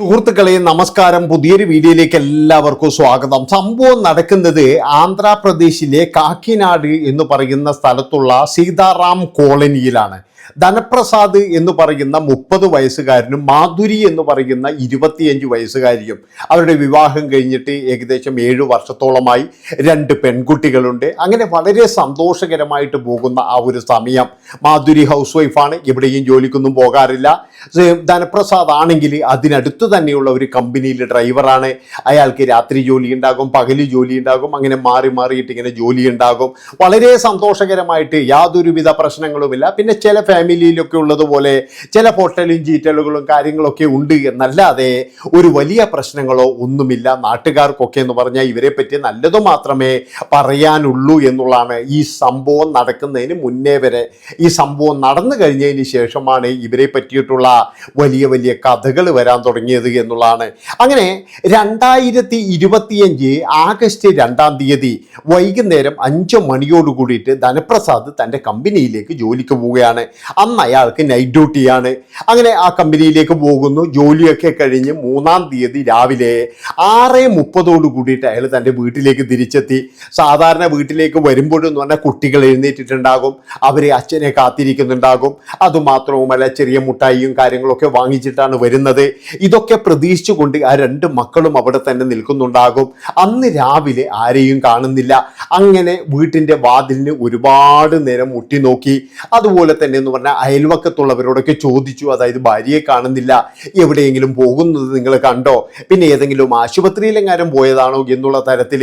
സുഹൃത്തുക്കളെ നമസ്കാരം. പുതിയൊരു വീഡിയോയിലേക്ക് എല്ലാവർക്കും സ്വാഗതം. സംഭവം നടക്കുന്നത് ആന്ധ്രാപ്രദേശിലെ കാക്കിനാട് എന്ന് പറയുന്ന സ്ഥലത്തുള്ള സീതാറാം കോളനിയിലാണ്. ധനപ്രസാദ് എന്ന് പറയുന്ന മുപ്പത് വയസ്സുകാരനും മാധുരി എന്ന് പറയുന്ന ഇരുപത്തിയഞ്ച് വയസ്സുകാരിയും അവരുടെ വിവാഹം കഴിഞ്ഞിട്ട് ഏകദേശം ഏഴു വർഷത്തോളമായി രണ്ട് പെൺകുട്ടികളുണ്ട്. അങ്ങനെ വളരെ സന്തോഷകരമായിട്ട് പോകുന്ന ആ ഒരു സമയം. മാധുരി ഹൗസ് വൈഫാണ് എവിടെയും ജോലിക്കൊന്നും പോകാറില്ല. ധനപ്രസാദ് ആണെങ്കിൽ അതിനടുത്ത് തന്നെയുള്ള ഒരു കമ്പനിയിലെ ഡ്രൈവറാണ് അയാൾക്ക് രാത്രി ജോലി ഉണ്ടാകും പകൽ ജോലി ഉണ്ടാകും അങ്ങനെ മാറി മാറിയിട്ട് ഇങ്ങനെ ജോലി ഉണ്ടാകും. വളരെ സന്തോഷകരമായിട്ട് യാതൊരുവിധ പ്രശ്നങ്ങളുമില്ല. പിന്നെ ചില ഫാമിലിയിലൊക്കെ ഉള്ളതുപോലെ ചില പൊട്ടലും ചീറ്റലുകളും കാര്യങ്ങളൊക്കെ ഉണ്ട് എന്നല്ലാതെ ഒരു വലിയ പ്രശ്നങ്ങളോ ഒന്നുമില്ല. നാട്ടുകാർക്കൊക്കെ എന്ന് പറഞ്ഞാൽ ഇവരെ പറ്റി നല്ലത് മാത്രമേ പറയാനുള്ളൂ എന്നുള്ളതാണ് ഈ സംഭവം നടക്കുന്നതിന് മുന്നേ വരെ. ഈ സംഭവം നടന്നു കഴിഞ്ഞതിന് ശേഷമാണ് ഇവരെ പറ്റിയിട്ടുള്ള വലിയ വലിയ കഥകൾ വരാൻ തുടങ്ങിയത് എന്നുള്ളതാണ്. അങ്ങനെ രണ്ടായിരത്തി ഇരുപത്തിയഞ്ച് ആഗസ്റ്റ് രണ്ടാം തീയതി വൈകുന്നേരം അഞ്ച് മണിയോട് കൂടിയിട്ട് ധനപ്രസാദ് തന്റെ കമ്പനിയിലേക്ക് ജോലിക്ക് പോവുകയാണ്. അന്ന് അയാൾക്ക് നൈറ്റ് ഡ്യൂട്ടിയാണ് അങ്ങനെ ആ കമ്പനിയിലേക്ക് പോകുന്നു. ജോലിയൊക്കെ കഴിഞ്ഞ് മൂന്നാം തീയതി രാവിലെ ആറ് മുപ്പതോട് കൂടിയിട്ട് അയാൾ തന്റെ വീട്ടിലേക്ക് തിരിച്ചെത്തി. സാധാരണ വീട്ടിലേക്ക് വരുമ്പോഴെന്ന് പറഞ്ഞാൽ കുട്ടികൾ എഴുന്നേറ്റിട്ടുണ്ടാകും. അവരെ അച്ഛനെ കാത്തിരിക്കുന്നുണ്ടാകും. അതുമാത്രവുമല്ല ചെറിയ മുട്ടായിയും കാര്യങ്ങളൊക്കെ വാങ്ങിച്ചിട്ടാണ് വരുന്നത്. ഇതൊക്കെ പ്രതീക്ഷിച്ചുകൊണ്ട് ആ രണ്ട് മക്കളും അവിടെ തന്നെ നിൽക്കുന്നുണ്ടാകും. അന്ന് രാവിലെ ആരെയും കാണുന്നില്ല. അങ്ങനെ വീട്ടിന്റെ വാതിലിന് ഒരുപാട് നേരം മുട്ടി നോക്കി. അതുപോലെ തന്നെ എന്ന് പറഞ്ഞാൽ അയൽവക്കത്തുള്ളവരോടൊക്കെ ചോദിച്ചു അതായത് ഭാര്യയെ കാണുന്നില്ല എവിടെയെങ്കിലും പോകുന്നത് നിങ്ങൾ കണ്ടോ? പിന്നെ ഏതെങ്കിലും ആശുപത്രിയിലെങ്ങാനും പോയതാണോ എന്നുള്ള തരത്തിൽ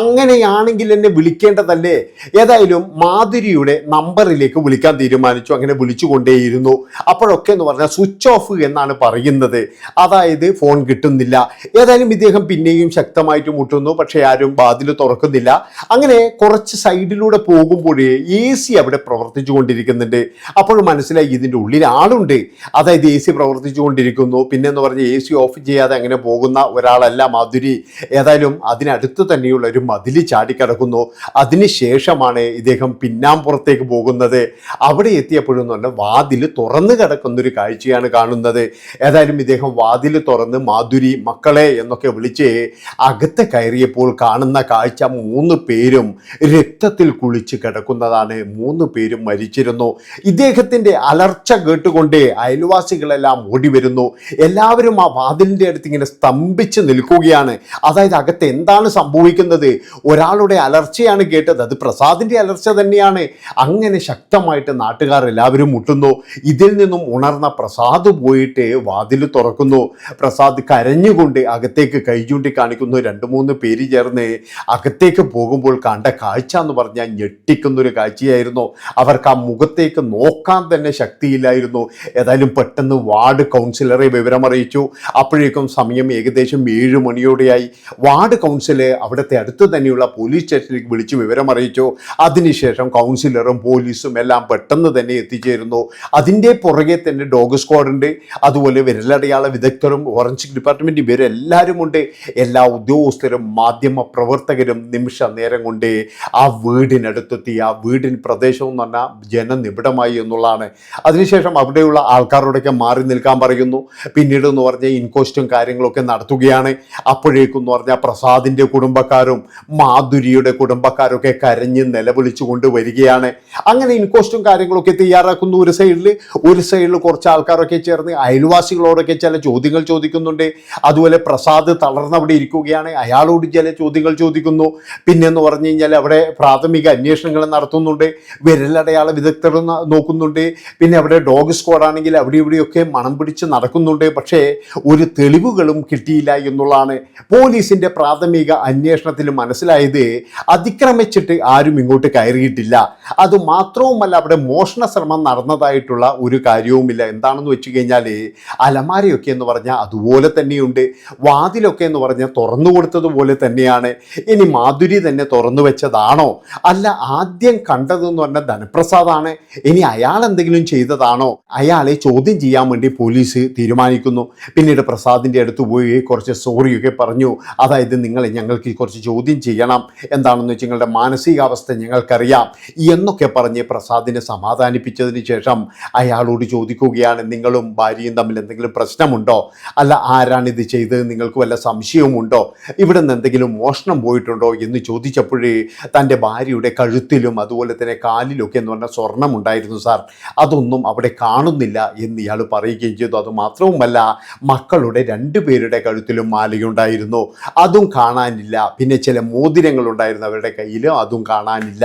അങ്ങനെയാണെങ്കിൽ എന്നെ വിളിക്കേണ്ടതല്ലേ? ഏതായാലും മാധുരിയുടെ നമ്പറിലേക്ക് വിളിക്കാൻ തീരുമാനിച്ചു അങ്ങനെ വിളിച്ചുകൊണ്ടേയിരുന്നു. അപ്പോഴൊക്കെ എന്ന് പറഞ്ഞാൽ സ്വിച്ച് ഓഫ് എന്നാണ് പറയുന്നത്. അതായത് ഫോൺ കിട്ടുന്നില്ല. ഏതായാലും ഇദ്ദേഹം പിന്നെയും ശക്തമായിട്ട് മുട്ടുന്നു പക്ഷേ ആരും വാതിൽ തുറക്കുന്നില്ല. അങ്ങനെ കുറച്ച് സൈഡിലൂടെ പോകുമ്പോഴേ എ സി അവിടെ പ്രവർത്തിച്ചു കൊണ്ടിരിക്കുന്നുണ്ട് അപ്പോൾ മനസ്സിലായി ഇതിന്റെ ഉള്ളിൽ ആളുണ്ട് അതായത് എ സി പ്രവർത്തിച്ചു കൊണ്ടിരിക്കുന്നു പിന്നെ എന്ന് പറഞ്ഞ് എ സി ഓഫ് ചെയ്യാതെ അങ്ങനെ പോകുന്ന ഒരാളല്ല മാധുരി. ഏതായാലും അതിനടുത്ത് തന്നെയുള്ള ഒരു മതിൽ ചാടിക്കിടക്കുന്നു. അതിനുശേഷമാണ് ഇദ്ദേഹം പിന്നാമ്പുറത്തേക്ക് പോകുന്നത്. അവിടെ എത്തിയപ്പോഴും എന്ന് പറഞ്ഞാൽ വാതിൽ തുറന്നു കിടക്കുന്നൊരു കാഴ്ചയാണ് കാണുന്നത്. ഏതായാലും ഇദ്ദേഹം വാതിൽ തുറന്ന് മാധുരി മക്കളെ എന്നൊക്കെ വിളിച്ച് അകത്ത് കയറിയപ്പോൾ കാണുന്ന കാഴ്ച മൂന്ന് പേരും രക്തത്തിൽ കുളിച്ച് കിടക്കുന്നതാണ്. മൂന്ന് പേരും മരിച്ചിരുന്നു. ഇദ്ദേഹത്തിന്റെ അലർച്ച കേട്ടുകൊണ്ട് അയൽവാസികളെല്ലാം ഓടി വരുന്നു. എല്ലാവരും ആ വാതിലിന്റെ അടുത്ത് ഇങ്ങനെ സ്തംഭിച്ച് നിൽക്കുകയാണ്. അതായത് അകത്ത് എന്താണ് സംഭവിക്കുന്നത്? ഒരാളുടെ അലർച്ചയാണ് കേട്ടത്. അത് പ്രസാദിന്റെ അലർച്ച തന്നെയാണ്. അങ്ങനെ ശക്തമായിട്ട് നാട്ടുകാർ എല്ലാവരും മുട്ടുന്നു. ഇതിൽ നിന്നും ഉണർന്ന പ്രസാദ് പോയിട്ട് വാതിൽ തുറക്കുന്നു. പ്രസാദ് കരഞ്ഞുകൊണ്ട് അകത്തേക്ക് കൈ ചൂണ്ടി കാണിക്കുന്നു രണ്ട് മൂന്ന് പേര് ചേർന്ന് അകത്തേക്ക് പോകുമ്പോൾ കണ്ട കാഴ്ച എന്ന് പറഞ്ഞാൽ ഞെട്ടിക്കുന്നൊരു കാഴ്ചയായിരുന്നു. അവർക്ക് ആ മുഖത്തേക്ക് നോക്കാൻ തന്നെ ശക്തിയില്ലായിരുന്നു. ഏതായാലും പെട്ടെന്ന് വാർഡ് കൗൺസിലറെ വിവരമറിയിച്ചു. അപ്പോഴേക്കും സമയം ഏകദേശം ഏഴ് മണിയോടെയായി. വാർഡ് കൗൺസിലെ അവിടുത്തെ അടുത്ത് തന്നെയുള്ള പോലീസ് സ്റ്റേഷനിലേക്ക് വിളിച്ച് വിവരമറിയിച്ചു. അതിനുശേഷം കൗൺസിലറും പോലീസും എല്ലാം പെട്ടെന്ന് തന്നെ എത്തിച്ചേരുന്നു. അതിന്റെ പുറകെ തന്നെ ഡോഗ് സ്ക്വാഡ് ഉണ്ട് അതുപോലെ വിരലടയാള വിദഗ്ധരും ഫോറൻസിക് ഡിപ്പാർട്ട്മെന്റ് ഇവരെല്ലാവരും ഉണ്ട്. എല്ലാ ഉദ്യോഗസ്ഥരും മാധ്യമ പ്രവർത്തകരും നിമിഷ നേരം കൊണ്ട് ആ വീടിനടുത്തെത്തി. ആ വീടിൻ പ്രദേശം എന്ന് പറഞ്ഞാൽ ജനനിബിഡമായി എന്നുള്ളതാണ്. അതിനുശേഷം അവിടെയുള്ള ആൾക്കാരോടൊക്കെ മാറി നിൽക്കാൻ പറയുന്നു. പിന്നീട് എന്ന് പറഞ്ഞാൽ ഇൻകോസ്റ്റും കാര്യങ്ങളൊക്കെ നടത്തുകയാണ്. അപ്പോഴേക്കും എന്ന് പറഞ്ഞാൽ പ്രസാദിന്റെ കുടുംബക്കാരും മാധുരിയുടെ കുടുംബക്കാരൊക്കെ കരഞ്ഞ് നിലവിളിച്ചുകൊണ്ട് വരികയാണ്. അങ്ങനെ ഇൻകോസ്റ്റും കാര്യങ്ങളൊക്കെ തയ്യാറാക്കുന്നു ഒരു സൈഡിൽ ഒരു സൈഡിൽ കുറച്ച് ആൾക്കാരൊക്കെ ചേർന്ന് അയൽവാസികളോടൊക്കെ ചില ചോദ്യങ്ങൾ ചോദിക്കുന്നുണ്ട്. അതുപോലെ പ്രസാദ് തളർന്നവിടെ ഇരിക്കുകയാണ്. അയാളോട് ചില ചോദ്യങ്ങൾ ചോദിക്കുന്നു. പിന്നെ എന്ന് പറഞ്ഞു കഴിഞ്ഞാൽ അവിടെ പ്രാഥമിക അന്വേഷണങ്ങൾ നടത്തുന്നുണ്ട്. വിരലടയാള വിദഗ്ധർ ന- നോക്കുന്നുണ്ട് പിന്നെ അവിടെ ഡോഗ് സ്ക്വാഡ് ആണെങ്കിൽ അവിടെ ഇവിടെയൊക്കെ മണം പിടിച്ച് നടക്കുന്നുണ്ട്. പക്ഷേ ഒരു തെളിവുകളും കിട്ടിയില്ല എന്നുള്ളതാണ് പോലീസിന്റെ പ്രാഥമിക അന്വേഷണത്തിൽ മനസ്സിലായത്. അതിക്രമിച്ചിട്ട് ആരും ഇങ്ങോട്ട് കയറിയിട്ടില്ല. അത് മാത്രവുമല്ല അവിടെ മോഷണ ശ്രമം നടന്നതായിട്ടുള്ള ഒരു കാര്യവുമില്ല. എന്താണെന്ന് വെച്ച് കഴിഞ്ഞാൽ അലമാരയൊക്കെ എന്ന് പറഞ്ഞാൽ അതുപോലെ തന്നെയുണ്ട്. വാതിലൊക്കെ എന്ന് പറഞ്ഞാൽ തുറന്നു കൊടുത്തതുപോലെ തന്നെയാണ്. ഇനി മാധുരി തന്നെ തുറന്നു വെച്ചതാണോ? അല്ല ആദ്യം കണ്ടതെന്ന് പറഞ്ഞാൽ ധനപ്രസാദാണ്. ഇനി അയാൾ അയാൾ എന്തെങ്കിലും ചെയ്തതാണോ? അയാളെ ചോദ്യം ചെയ്യാൻ വേണ്ടി പോലീസ് തീരുമാനിക്കുന്നു. പിന്നീട് പ്രസാദിന്റെ അടുത്ത് പോയി കുറച്ച് സോറിയൊക്കെ പറഞ്ഞു. അതായത് നിങ്ങളെ ഞങ്ങൾക്ക് കുറച്ച് ചോദ്യം ചെയ്യണം. എന്താണെന്ന് വെച്ചാൽ നിങ്ങളുടെ മാനസികാവസ്ഥ ഞങ്ങൾക്കറിയാം എന്നൊക്കെ പറഞ്ഞ് പ്രസാദിനെ സമാധാനിപ്പിച്ചതിന് ശേഷം അയാളോട് ചോദിക്കുകയാണ് നിങ്ങളും ഭാര്യയും തമ്മിൽ എന്തെങ്കിലും പ്രശ്നമുണ്ടോ? അല്ല ആരാണ് ഇത് ചെയ്തത്? നിങ്ങൾക്ക് വല്ല സംശയവുമുണ്ടോ? ഇവിടെ നിന്ന് എന്തെങ്കിലും മോഷണം പോയിട്ടുണ്ടോ? എന്ന് ചോദിച്ചപ്പോഴേ തന്റെ ഭാര്യയുടെ കഴുത്തിലും അതുപോലെ തന്നെ കാലിലൊക്കെ എന്ന് പറഞ്ഞാൽ സ്വർണം ഉണ്ടായിരുന്നു സാർ. അതൊന്നും അവിടെ കാണുന്നില്ല എന്ന് ഇയാൾ പറയുകയും ചെയ്തു. അതുമാത്രവുമല്ല മക്കളുടെ രണ്ടു പേരുടെ കഴുത്തിലും മാലയുണ്ടായിരുന്നു. അതും കാണാനില്ല. പിന്നെ ചില മോതിരങ്ങൾ ഉണ്ടായിരുന്നു അവരുടെ കയ്യിലും. അതും കാണാനില്ല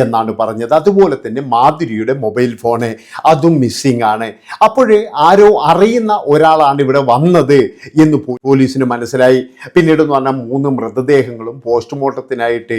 എന്നാണ് പറഞ്ഞത്. അതുപോലെ തന്നെ മാധുരിയുടെ മൊബൈൽ ഫോണ് അതും മിസ്സിംഗ് ആണ്. അപ്പോഴേ ആരോ അറിയുന്ന ഒരാളാണ് ഇവിടെ വന്നത് എന്ന് പോലീസിന് മനസ്സിലായി. പിന്നീട് എന്ന് പറഞ്ഞാൽ മൂന്ന് മൃതദേഹങ്ങളും പോസ്റ്റ്മോർട്ടത്തിനായിട്ട്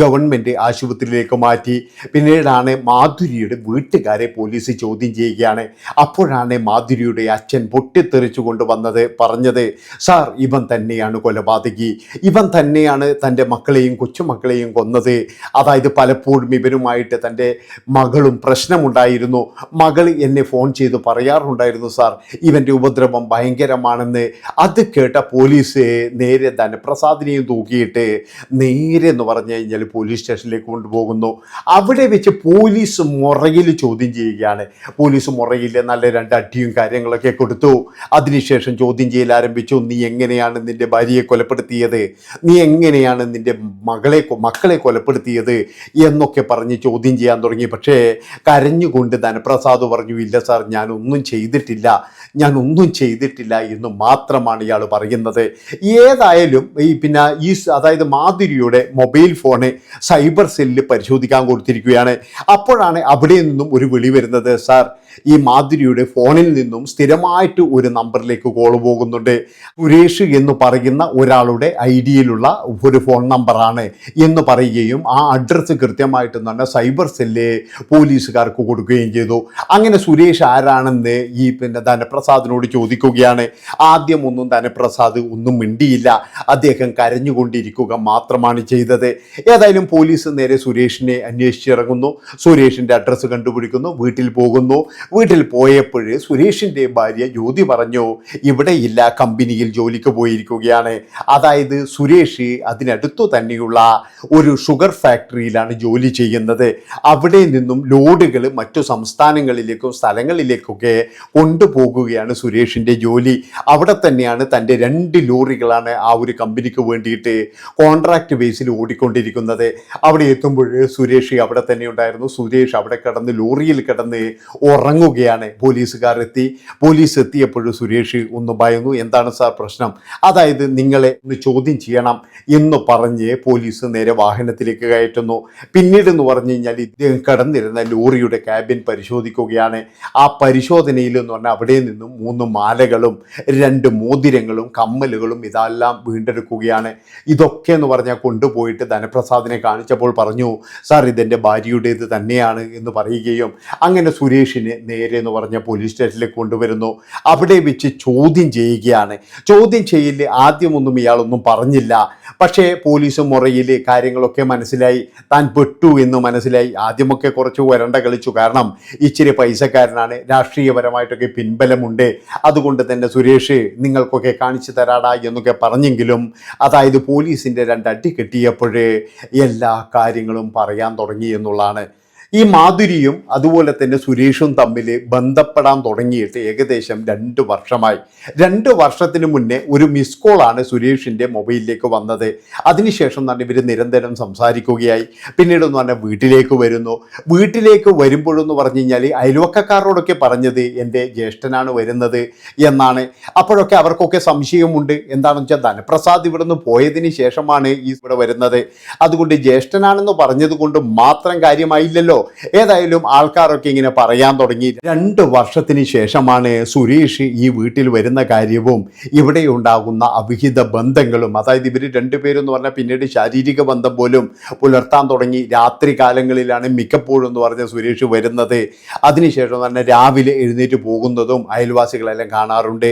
ഗവൺമെന്റ് ആശുപത്രിയിലേക്ക് മാറ്റി. പിന്നീടാണ് മാധുരിയുടെ വീട്ടുകാരെ പോലീസ് ചോദ്യം ചെയ്യുകയാണ്. അപ്പോഴാണ് മാധുരിയുടെ അച്ഛൻ പൊട്ടിത്തെറിച്ചു കൊണ്ടുവന്നത് പറഞ്ഞത് സാർ ഇവൻ തന്നെയാണ് കൊലപാതകി. ഇവൻ തന്നെയാണ് തന്റെ മക്കളെയും കൊച്ചുമക്കളെയും കൊന്നത്. അതായത് പലപ്പോഴും ഇവരുമായിട്ട് തന്റെ മകളും പ്രശ്നമുണ്ടായിരുന്നു. മകൾ എന്നെ ഫോൺ ചെയ്ത് പറയാറുണ്ടായിരുന്നു സാർ ഇവന്റെ ഉപദ്രവം ഭയങ്കരമാണെന്ന്. അത് കേട്ട പോലീസ് നേരെ ധനപ്രസാദിനെയും തൂക്കിയിട്ട് നേരെ എന്ന് പറഞ്ഞു കഴിഞ്ഞാൽ പോലീസ് സ്റ്റേഷനിലേക്ക് കൊണ്ടുപോകുന്നു. അവിടെ വെച്ച് പോലീസ് മുറയിൽ ചോദ്യം ചെയ്യുകയാണ് പോലീസ് മുറയില്ല നല്ല രണ്ട് അടിയും കാര്യങ്ങളൊക്കെ കൊടുത്തു. അതിനുശേഷം ചോദ്യം ചെയ്യൽ ആരംഭിച്ചു. നീ എങ്ങനെയാണ് നിന്റെ ഭാര്യയെ കൊലപ്പെടുത്തിയത്? നീ എങ്ങനെയാണ് നിന്റെ മകളെ മക്കളെ കൊലപ്പെടുത്തിയത്? എന്നൊക്കെ പറഞ്ഞ് ചോദ്യം ചെയ്യാൻ തുടങ്ങി. പക്ഷേ കരഞ്ഞുകൊണ്ട് ധനപ്രസാദ് പറഞ്ഞു ഇല്ല സാർ ഞാനൊന്നും ചെയ്തിട്ടില്ല. ഞാൻ ഒന്നും ചെയ്തിട്ടില്ല എന്ന് മാത്രമാണ് ഇയാൾ പറയുന്നത്. ഏതായാലും ഈ പിന്നെ ഈ അതായത് മാധുരിയുടെ മൊബൈൽ ഫോണ് സൈബർ സെല്ലിൽ പരിശോധിക്കാൻ കൊടുത്തിരിക്കുകയാണ്. അപ്പോഴാണ് അവിടെ നിന്നും ഒരു വിളി വരുന്നത് സാർ ഈ മാധുരിയുടെ ഫോണിൽ നിന്നും സ്ഥിരമായിട്ട് ഒരു നമ്പറിലേക്ക് കോൾ പോകുന്നുണ്ട്. സുരേഷ് എന്ന് പറയുന്ന ഒരാളുടെ ഐ ഡിയിലുള്ള ഒരു ഫോൺ നമ്പറാണ് എന്ന് പറയുകയും ആ അഡ്രസ്സ് കൃത്യമായിട്ട് തന്നെ സൈബർ സെല്ല് പോലീസുകാർക്ക് കൊടുക്കുകയും ചെയ്തു. അങ്ങനെ സുരേഷ് ആരാണെന്ന് ഈ പിന്നെ ധനപ്രസാദിനോട് ചോദിക്കുകയാണ്. ആദ്യം ഒന്നും ധനപ്രസാദ് ഒന്നും മിണ്ടിയില്ല. അദ്ദേഹം കരഞ്ഞുകൊണ്ടിരിക്കുക മാത്രമാണ് ചെയ്തത്. ഏതായാലും പോലീസ് നേരെ സുരേഷിനെ അന്വേഷിച്ചിറങ്ങുന്നു. സുരേഷിന്റെ അഡ്രസ്സ് കണ്ടുപിടിക്കുന്നു. വീട്ടിൽ പോകുന്നു. വീട്ടിൽ പോയപ്പോൾ സുരേഷിന്റെ ഭാര്യ ജ്യോതി പറഞ്ഞു ഇവിടെ ഇല്ല കമ്പനിയിൽ ജോലിക്ക് പോയിരിക്കുകയാണ്. അതായത് സുരേഷ് അതിനടുത്തു തന്നെയുള്ള ഒരു ഷുഗർ ഫാക്ടറിയിലാണ് ജോലി ചെയ്യുന്നത്. അവിടെ നിന്നും ലോഡുകൾ മറ്റു സംസ്ഥാനങ്ങളിലേക്കും സ്ഥലങ്ങളിലേക്കൊക്കെ കൊണ്ടുപോകുകയാണ് സുരേഷിന്റെ ജോലി. അവിടെ തന്നെയാണ് തന്റെ രണ്ട് ലോറികളാണ് ആ ഒരു കമ്പനിക്ക് വേണ്ടിയിട്ട് കോൺട്രാക്ട് ബേസിൽ ഓടിക്കൊണ്ടിരിക്കുന്നത്. അവിടെ എത്തുമ്പോൾ സുരേഷ് അവിടെ തന്നെ ഉണ്ടായിരുന്നു. സുരേഷ് അവിടെ കിടന്ന് ലോറിയിൽ കിടന്ന് ഉറങ്ങുകയാണ്. പോലീസുകാർ എത്തി പോലീസ് എത്തിയപ്പോൾ സുരേഷ് ഒന്ന് ഭയന്നു. എന്താണ് സാർ പ്രശ്നം? അതായത് നിങ്ങളെ ഒന്ന് ചോദ്യം ചെയ്യണം എന്ന് പറഞ്ഞ് പോലീസ് നേരെ വാഹനത്തിലേക്ക് കയറ്റുന്നു. പിന്നീട് എന്ന് പറഞ്ഞു കഴിഞ്ഞാൽ ഇദ്ദേഹം കിടന്നിരുന്ന ലോറിയുടെ ക്യാബിൻ പരിശോധിക്കുകയാണ്. ആ പരിശോധനയിൽ എന്ന് പറഞ്ഞാൽ അവിടെ നിന്നും മൂന്ന് മാലകളും രണ്ട് മോതിരങ്ങളും കമ്മലുകളും ഇതെല്ലാം വീണ്ടെടുക്കുകയാണ്. ഇതൊക്കെ എന്ന് പറഞ്ഞാൽ കൊണ്ടുപോയിട്ട് ധനപ്രസാദിനെ കാണിച്ചപ്പോൾ പറഞ്ഞു സാർ ഇതെന്റെ ഭാര്യയുടേത് തന്നെയാണ് എന്ന് പറയുകയും അങ്ങനെ സുരേഷിനെ നേരെ എന്ന് പറഞ്ഞ പോലീസ് സ്റ്റേഷനിലേക്ക് കൊണ്ടുവരുന്നു. അവിടെ വെച്ച് ചോദ്യം ചെയ്യുകയാണ്. ചോദ്യം ചെയ്യൽ ആദ്യമൊന്നും ഇയാളൊന്നും പറഞ്ഞില്ല. പക്ഷേ പോലീസ് മുറയിൽ കാര്യങ്ങളൊക്കെ മനസ്സിലായി. താൻ പെട്ടു എന്ന് മനസ്സിലായി. ആദ്യമൊക്കെ കുറച്ച് വരണ്ട കളിച്ചു. കാരണം ഇച്ചിരി പൈസക്കാരനാണ്. രാഷ്ട്രീയപരമായിട്ടൊക്കെ പിൻബലമുണ്ട്. അതുകൊണ്ട് തന്നെ സുരേഷ് നിങ്ങൾക്കൊക്കെ കാണിച്ചു തരാടാ എന്നൊക്കെ പറഞ്ഞെങ്കിലും അതായത് പോലീസിന്റെ രണ്ടടി കെട്ടിയപ്പോഴേ എല്ലാ കാര്യങ്ങളും പറയാൻ തുടങ്ങി എന്നുള്ളതാണ്. ഈ മാധുരിയും അതുപോലെ തന്നെ സുരേഷും തമ്മിൽ ബന്ധപ്പെടാൻ തുടങ്ങിയിട്ട് ഏകദേശം രണ്ട് വർഷമായി. രണ്ട് വർഷത്തിന് മുന്നേ ഒരു മിസ് കോളാണ് സുരേഷിന്റെ മൊബൈലിലേക്ക് വന്നത്. അതിനുശേഷം തന്നെ ഇവർ നിരന്തരം സംസാരിക്കുകയായി. പിന്നീട് എന്ന് പറഞ്ഞാൽ വീട്ടിലേക്ക് വരുന്നു. വീട്ടിലേക്ക് വരുമ്പോഴെന്ന് പറഞ്ഞു കഴിഞ്ഞാൽ അയൽവക്കക്കാരോടൊക്കെ പറഞ്ഞത് എന്റെ ജ്യേഷ്ഠനാണ് വരുന്നത് എന്നാണ്. അപ്പോഴൊക്കെ അവർക്കൊക്കെ സംശയമുണ്ട്. എന്താണെന്ന് വെച്ചാൽ ധനപ്രസാദ് ഇവിടുന്ന് പോയതിന് ശേഷമാണ് ഈ ഇവിടെ വരുന്നത്. അതുകൊണ്ട് ജ്യേഷ്ഠനാണെന്ന് പറഞ്ഞത് കൊണ്ട് മാത്രം കാര്യമായില്ലല്ലോ. ഏതായാലും ആൾക്കാരൊക്കെ ഇങ്ങനെ പറയാൻ തുടങ്ങി. രണ്ട് വർഷത്തിന് ശേഷമാണ് സുരേഷ് ഈ വീട്ടിൽ വരുന്ന കാര്യവും ഇവിടെ ഉണ്ടാകുന്ന അവിഹിത ബന്ധങ്ങളും അതായത് ഇവർ രണ്ടുപേരെന്ന് പറഞ്ഞാൽ പിന്നീട് ശാരീരിക ബന്ധം പോലും പുലർത്താൻ തുടങ്ങി. രാത്രി കാലങ്ങളിലാണ് മിക്കപ്പോഴും എന്ന് പറഞ്ഞ സുരേഷ് വരുന്നത്. അതിനുശേഷം തന്നെ രാവിലെ എഴുന്നേറ്റ് പോകുന്നതും അയൽവാസികളെല്ലാം കാണാറുണ്ട്.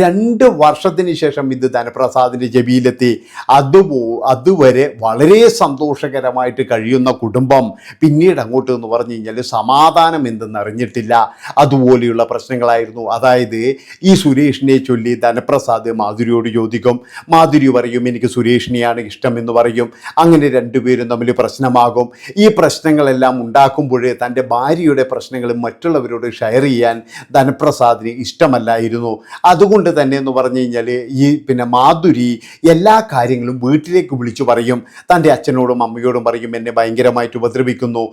രണ്ട് വർഷത്തിന് ശേഷം ഇത് ധനപ്രസാദിന്റെ ചെവിയിലെത്തി അതുപോ അതുവരെ വളരെ സന്തോഷകരമായിട്ട് കഴിയുന്ന കുടുംബം പിന്നീട് അങ്ങോട്ട് അങ്ങോട്ട് എന്ന് പറഞ്ഞു കഴിഞ്ഞാൽ സമാധാനം എന്തെന്ന് അറിഞ്ഞിട്ടില്ല. അതുപോലെയുള്ള പ്രശ്നങ്ങളായിരുന്നു. അതായത് ഈ സുരേഷിനെ ചൊല്ലി ധനപ്രസാദ് മാധുരിയോട് ചോദിക്കും മാധുരി പറയും എനിക്ക് സുരേഷിനെയാണ് ഇഷ്ടം എന്ന് പറയും. അങ്ങനെ രണ്ടുപേരും തമ്മിൽ പ്രശ്നമാകും. ഈ പ്രശ്നങ്ങളെല്ലാം ഉണ്ടാക്കുമ്പോഴേ തന്റെ ഭാര്യയുടെ പ്രശ്നങ്ങൾ മറ്റുള്ളവരോട് ഷെയർ ചെയ്യാൻ ധനപ്രസാദിന് ഇഷ്ടമല്ലായിരുന്നു. അതുകൊണ്ട് തന്നെ എന്ന് പറഞ്ഞു കഴിഞ്ഞാൽ ഈ പിന്നെ മാധുരി എല്ലാ കാര്യങ്ങളും വീട്ടിലേക്ക് വിളിച്ചു പറയും. തന്റെ അച്ഛനോടും അമ്മയോടും പറയും എന്നെ ഭയങ്കരമായിട്ട് ഉപദ്രവിക്കുന്നു.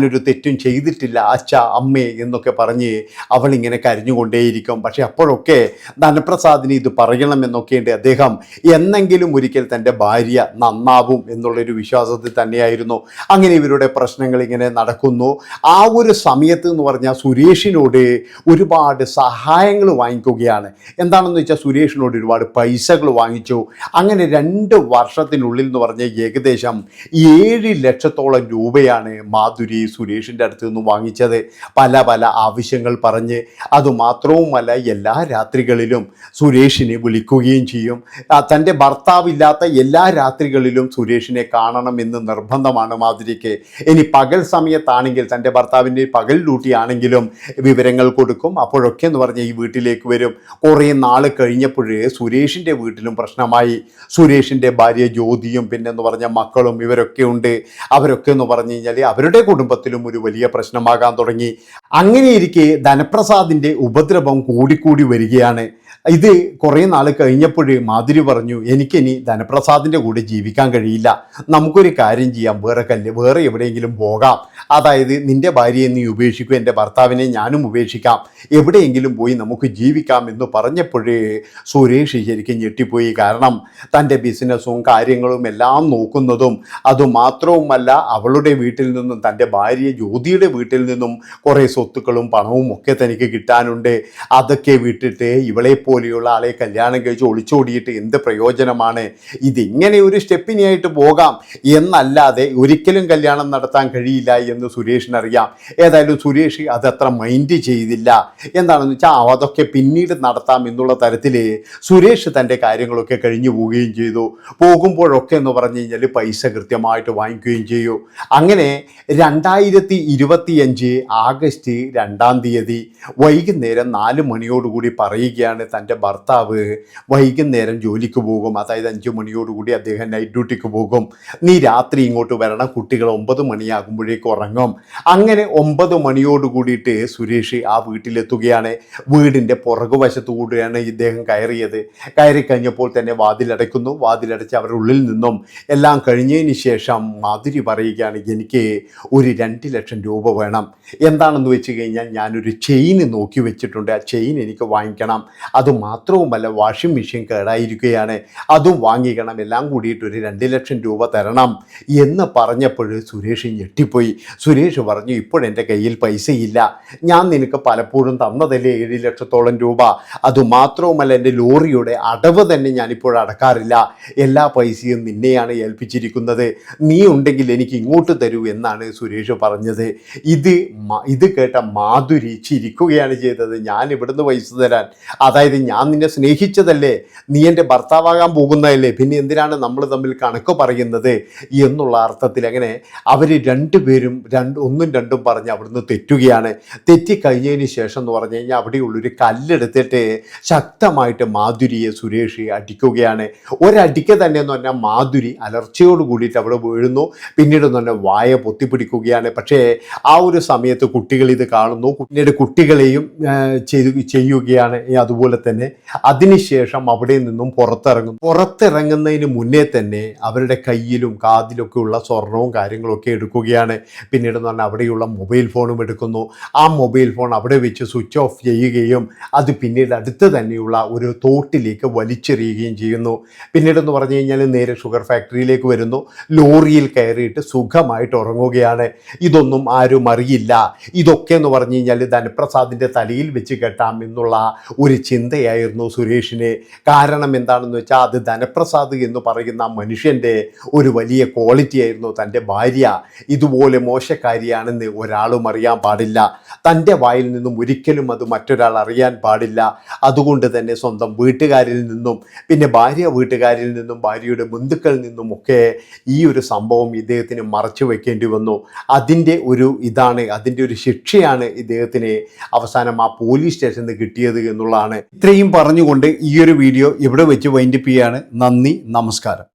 ഞാനൊരു തെറ്റും ചെയ്തിട്ടില്ല അച്ഛ അമ്മേ എന്നൊക്കെ പറഞ്ഞ് അവളിങ്ങനെ കരഞ്ഞുകൊണ്ടേയിരിക്കും. പക്ഷെ അപ്പോഴൊക്കെ ധനപ്രസാദിന് ഇത് പറയണമെന്നൊക്കെയുണ്ട് അദ്ദേഹം. എന്നെങ്കിലും ഒരിക്കൽ തന്റെ ഭാര്യ നന്നാവും എന്നുള്ളൊരു വിശ്വാസത്തിൽ തന്നെയായിരുന്നു. അങ്ങനെ ഇവരുടെ പ്രശ്നങ്ങൾ ഇങ്ങനെ നടക്കുന്നു. ആ ഒരു സമയത്ത് എന്ന് പറഞ്ഞാൽ സുരേഷിനോട് ഒരുപാട് സഹായങ്ങൾ വാങ്ങിക്കുകയാണ്. എന്താണെന്ന് വെച്ചാൽ സുരേഷിനോട് ഒരുപാട് പൈസകൾ വാങ്ങിച്ചു. അങ്ങനെ രണ്ട് വർഷത്തിനുള്ളിൽ എന്ന് പറഞ്ഞാൽ ഏകദേശം ഏഴ് ലക്ഷത്തോളം രൂപയാണ് മാധുരി സുരേഷിന്റെ അടുത്ത് നിന്ന് വാങ്ങിച്ചത്. പല പല ആവശ്യങ്ങൾ പറഞ്ഞ് അതുമാത്രവുമല്ല എല്ലാ രാത്രികളിലും സുരേഷിനെ വിളിക്കുകയും ചെയ്യും. തന്റെ ഭർത്താവില്ലാത്ത എല്ലാ രാത്രികളിലും സുരേഷിനെ കാണണമെന്ന് നിർബന്ധമാണ് മാധുരിക്ക്. ഇനി പകൽ സമയത്താണെങ്കിൽ തന്റെ ഭർത്താവിന്റെ പകൽ ഡ്യൂട്ടി ആണെങ്കിലും വിവരങ്ങൾ കൊടുക്കും. അപ്പോഴൊക്കെ എന്ന് പറഞ്ഞാൽ ഈ വീട്ടിലേക്ക് വരും. കുറേ നാൾ കഴിഞ്ഞപ്പോഴേ സുരേഷിന്റെ വീട്ടിലും പ്രശ്നമായി. സുരേഷിന്റെ ഭാര്യ ജ്യോതിയും പിന്നെന്ന് പറഞ്ഞ മക്കളും ഇവരൊക്കെ ഉണ്ട്. അവരൊക്കെ എന്ന് പറഞ്ഞു കഴിഞ്ഞാൽ അവരുടെ കുടുംബത്തിലും ഒരു വലിയ പ്രശ്നമാകാൻ തുടങ്ങി. അങ്ങനെയിരിക്കെ ധനപ്രസാദിന്റെ ഉപദ്രവം കൂടിക്കൂടി വരികയാണ്. ഇത് കുറേ നാൾ കഴിഞ്ഞപ്പോഴേ മാധുരി പറഞ്ഞു എനിക്കിനി ധനപ്രസാദിന്റെ കൂടെ ജീവിക്കാൻ കഴിയില്ല. നമുക്കൊരു കാര്യം ചെയ്യാം. വേറെ കല്ല് വേറെ എവിടെയെങ്കിലും പോകാം. അതായത് നിന്റെ ഭാര്യയെ നീ ഉപേക്ഷിക്കും എന്റെ ഭർത്താവിനെ ഞാനും ഉപേക്ഷിക്കാം. എവിടെയെങ്കിലും പോയി നമുക്ക് ജീവിക്കാം എന്ന് പറഞ്ഞപ്പോഴേ സുരേഷ് ശരിക്കും ഞെട്ടിപ്പോയി. കാരണം തന്റെ ബിസിനസ്സും കാര്യങ്ങളും എല്ലാം നോക്കുന്നതും അതുമാത്രവുമല്ല അവളുടെ വീട്ടിൽ നിന്നും തന്റെ ഭാര്യ ജ്യോതിയുടെ വീട്ടിൽ നിന്നും കുറേ സ്വത്തുക്കളും പണവും ഒക്കെ തനിക്ക് കിട്ടാനുണ്ട്. അതൊക്കെ വിട്ടിട്ട് ഇവളെ പോലെയുള്ള ആളെ കല്യാണം കഴിച്ച് ഒളിച്ചോടിയിട്ട് എന്ത് പ്രയോജനമാണ്? ഇതിങ്ങനെ ഒരു സ്റ്റെപ്പിനായിട്ട് പോകാം. എന്നല്ലാതെ ഒരിക്കലും കല്യാണം നടത്താൻ കഴിയില്ല എന്ന് സുരേഷിന് അറിയാം. ഏതായാലും സുരേഷ് അതത്ര മൈൻഡ് ചെയ്തില്ല. എന്താണെന്ന് വെച്ചാൽ അതൊക്കെ പിന്നീട് നടത്താം എന്നുള്ള തരത്തിൽ സുരേഷ് തന്റെ കാര്യങ്ങളൊക്കെ കഴിഞ്ഞു പോവുകയും ചെയ്തു. പോകുമ്പോഴൊക്കെ എന്ന് പറഞ്ഞു കഴിഞ്ഞാൽ പൈസ കൃത്യമായിട്ട് വാങ്ങിക്കുകയും ചെയ്യൂ. അങ്ങനെ രണ്ടായിരത്തി ഇരുപത്തിയഞ്ച് ആഗസ്റ്റ് രണ്ടാം തീയതി വൈകുന്നേരം നാല് മണിയോടുകൂടി പറയുകയാണ് തന്റെ ഭർത്താവ്. വൈകുന്നേരം ജോലിക്ക് പോകും. അതായത് അഞ്ച് മണിയോടുകൂടി അദ്ദേഹം നൈറ്റ് ഡ്യൂട്ടിക്ക് പോകും. നീ രാത്രി ഇങ്ങോട്ട് വരണം. കുട്ടികൾ ഒമ്പത് മണിയാകുമ്പോഴേക്ക് ഉറങ്ങും. അങ്ങനെ ഒമ്പത് മണിയോട് കൂടിയിട്ട് സുരേഷ് ആ വീട്ടിലെത്തുകയാണ്. വീടിന്റെ പുറകുവശത്തു കൂടിയാണ് ഇദ്ദേഹം കയറിയത്. കയറി കഴിഞ്ഞപ്പോൾ തന്നെ വാതിലടയ്ക്കുന്നു. വാതിലടച്ച് അവരുടെ ഉള്ളിൽ നിന്നും എല്ലാം കഴിഞ്ഞതിന് ശേഷം മാധുരി പറയുകയാണ് എനിക്ക് ഒരു രണ്ട് ലക്ഷം രൂപ വേണം. എന്താണെന്ന് വെച്ച് കഴിഞ്ഞാൽ ഞാനൊരു ചെയിൻ നോക്കി വെച്ചിട്ടുണ്ട്. ആ ചെയിൻ എനിക്ക് വാങ്ങിക്കണം. അത് മാത്രവുമല്ല വാഷിംഗ് മെഷീൻ കേടായിരിക്കുകയാണ്. അതും വാങ്ങിക്കണം. എല്ലാം കൂടിയിട്ട് ഒരു രണ്ട് ലക്ഷം രൂപ തരണം എന്ന് പറഞ്ഞപ്പോൾ സുരേഷ് ഞെട്ടിപ്പോയി. സുരേഷ് പറഞ്ഞു ഇപ്പോഴെന്റെ കയ്യിൽ പൈസയില്ല. ഞാൻ നിനക്ക് പലപ്പോഴും തന്നതല്ലേ ഏഴ് ലക്ഷത്തോളം രൂപ? അതുമാത്രവുമല്ല എന്റെ ലോറിയുടെ അടവ് തന്നെ ഞാനിപ്പോൾ അടക്കാറില്ല. എല്ലാ പൈസയും നിന്നെയാണ് ഏൽപ്പിച്ചിരിക്കുന്നത്. നീ ഉണ്ടെങ്കിൽ എനിക്ക് ഇങ്ങോട്ട് തരൂ എന്നാണ് സുരേഷ് പറഞ്ഞത്. ഇത് ഇത് മാധുരി ചിരിക്കുകയാണ് ചെയ്തത്. ഞാൻ ഇവിടുന്ന് പൈസ തരാൻ. അതായത് ഞാൻ നിന്നെ സ്നേഹിച്ചതല്ലേ? നീ എന്റെ ഭർത്താവാകാൻ പോകുന്നതല്ലേ? പിന്നെ എന്തിനാണ് നമ്മൾ തമ്മിൽ കണക്ക് പറയുന്നത്? എന്നുള്ള അർത്ഥത്തിൽ അങ്ങനെ അവർ രണ്ടുപേരും രണ്ട് ഒന്നും രണ്ടും പറഞ്ഞ് അവിടുന്ന് തെറ്റുകയാണ്. തെറ്റിക്കഴിഞ്ഞതിന് ശേഷം എന്ന് പറഞ്ഞു കഴിഞ്ഞാൽ അവിടെയുള്ളൊരു കല്ലെടുത്തിട്ട് ശക്തമായിട്ട് മാധുരിയെ സുരേഷ് അടിക്കുകയാണ്. ഒരടിക്ക തന്നെ എന്ന് പറഞ്ഞാൽ മാധുരി അലർച്ചയോട് കൂടിയിട്ട് അവിടെ വീഴുന്നു. പിന്നീട് എന്ന് പറഞ്ഞാൽ വായ പൊത്തിപ്പിടിക്കുകയാണ്. പക്ഷേ ആ ഒരു സമയത്ത് കുട്ടികൾ ഇത് കാണുന്നു. പിന്നീട് കുട്ടികളെയും ചെയ്തു ചെയ്യുകയാണ്. അതുപോലെ തന്നെ അതിനുശേഷം അവിടെ നിന്നും പുറത്തിറങ്ങും പുറത്തിറങ്ങുന്നതിന് മുന്നേ തന്നെ അവരുടെ കയ്യിലും കാതിലൊക്കെ ഉള്ള സ്വർണവും കാര്യങ്ങളൊക്കെ എടുക്കുകയാണ്. പിന്നീട് എന്ന് പറഞ്ഞാൽ അവിടെയുള്ള മൊബൈൽ ഫോണും എടുക്കുന്നു. ആ മൊബൈൽ ഫോൺ അവിടെ വെച്ച് സ്വിച്ച് ഓഫ് ചെയ്യുകയും അത് പിന്നീട് അടുത്ത് തന്നെയുള്ള ഒരു തോട്ടിലേക്ക് വലിച്ചെറിയുകയും ചെയ്യുന്നു. പിന്നീട് എന്ന് പറഞ്ഞു കഴിഞ്ഞാൽ നേരെ ഷുഗർ ഫാക്ടറിയിലേക്ക് വരുന്നു. ലോറിയിൽ കയറിയിട്ട് സുഖമായിട്ട് ഉറങ്ങുകയാണ്. ഇതൊന്നും ആരും അറിയില്ല. ഇതൊക്കെ ഇതൊക്കെ എന്ന് പറഞ്ഞു കഴിഞ്ഞാൽ ധനപ്രസാദിന്റെ തലയിൽ വെച്ച് കെട്ടാം എന്നുള്ള ഒരു ചിന്തയായിരുന്നു സുരേഷിന്. കാരണം എന്താണെന്ന് വെച്ചാൽ അത് ധനപ്രസാദ് എന്ന് പറയുന്ന മനുഷ്യന്റെ ഒരു വലിയ ക്വാളിറ്റി ആയിരുന്നു തന്റെ ഭാര്യ. ഇതുപോലെ മോശക്കാരിയാണെന്ന് ഒരാളും അറിയാൻ പാടില്ല. തന്റെ വായിൽ നിന്നും ഒരിക്കലും അത് മറ്റൊരാൾ അറിയാൻ പാടില്ല. അതുകൊണ്ട് തന്നെ സ്വന്തം വീട്ടുകാരിൽ നിന്നും പിന്നെ ഭാര്യ വീട്ടുകാരിൽ നിന്നും ഭാര്യയുടെ ബന്ധുക്കളിൽ നിന്നും ഒക്കെ ഈ ഒരു സംഭവം ഇദ്ദേഹത്തിന് മറച്ചു വെക്കേണ്ടി വന്നു. അതിന്റെ ഒരു ഇതാണ് അതിന്റെ ഒരു ശിക്ഷയാണ് ഇദ്ദേഹത്തിന് അവസാനം ആ പോലീസ് സ്റ്റേഷനിൽ നിന്ന് കിട്ടിയത് എന്നുള്ളതാണ്. ഇത്രയും പറഞ്ഞുകൊണ്ട് ഈ ഒരു വീഡിയോ ഇവിടെ വെച്ച് വൈൻഡപ്പ് ചെയ്യാണ്. നന്ദി നമസ്കാരം.